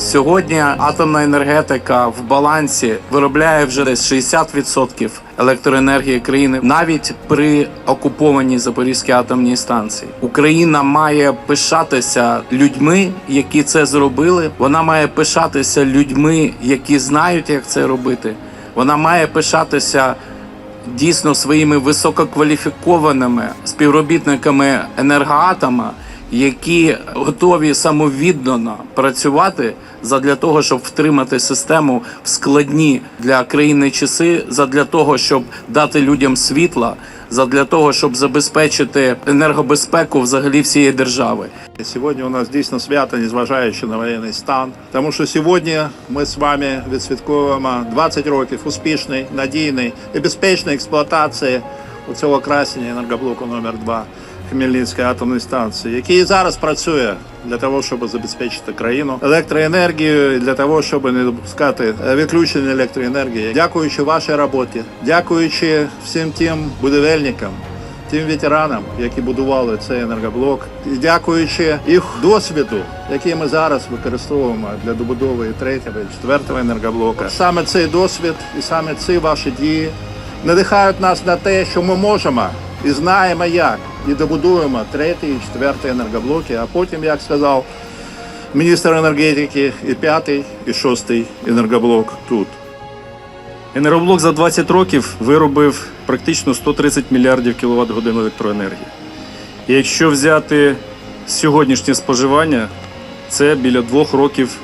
Сьогодні атомна енергетика в балансі виробляє вже десь 60% електроенергії країни, навіть при окупованій Запорізькій атомній станції. Україна має пишатися людьми, які це зробили. Вона має пишатися людьми, які знають, як це робити. Вона має пишатися дійсно своїми висококваліфікованими співробітниками енергоатома, які готові самовіддано працювати задля того, щоб втримати систему в складні для країни часи, задля того, щоб дати людям світла, задля того, щоб забезпечити енергобезпеку взагалі всієї держави. Сьогодні у нас дійсно свято, незважаючи на воєнний стан. Тому що сьогодні ми з вами відсвятковуємо 20 років успішної, надійної і безпечної експлуатації у цього красення енергоблоку номер 2 Хмельницької атомної станції, який зараз працює для того, щоб забезпечити країну електроенергією, для того, щоб не допускати відключення електроенергії. Дякуючи вашій роботі, дякуючи всім тим будівельникам, тим ветеранам, які будували цей енергоблок, і дякуючи їх досвіду, який ми зараз використовуємо для добудови третього і четвертого енергоблока. Саме цей досвід і саме ці ваші дії надихають нас на те, що ми можемо і знаємо як, і добудуємо третій четвертий енергоблоки, а потім, як сказав міністр енергетики, і п'ятий, і шостий енергоблок тут. Енергоблок за 20 років виробив практично 130 мільярдів кіловат годин електроенергії. І якщо взяти сьогоднішнє споживання, це біля двох років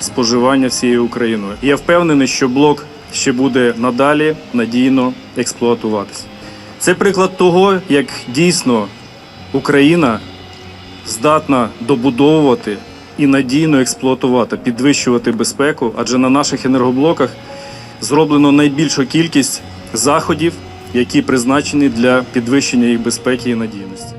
споживання всією Україною. І я впевнений, що блок ще буде надалі надійно експлуатуватися. Це приклад того, як дійсно Україна здатна добудовувати і надійно експлуатувати, підвищувати безпеку, адже на наших енергоблоках зроблено найбільшу кількість заходів, які призначені для підвищення їх безпеки і надійності.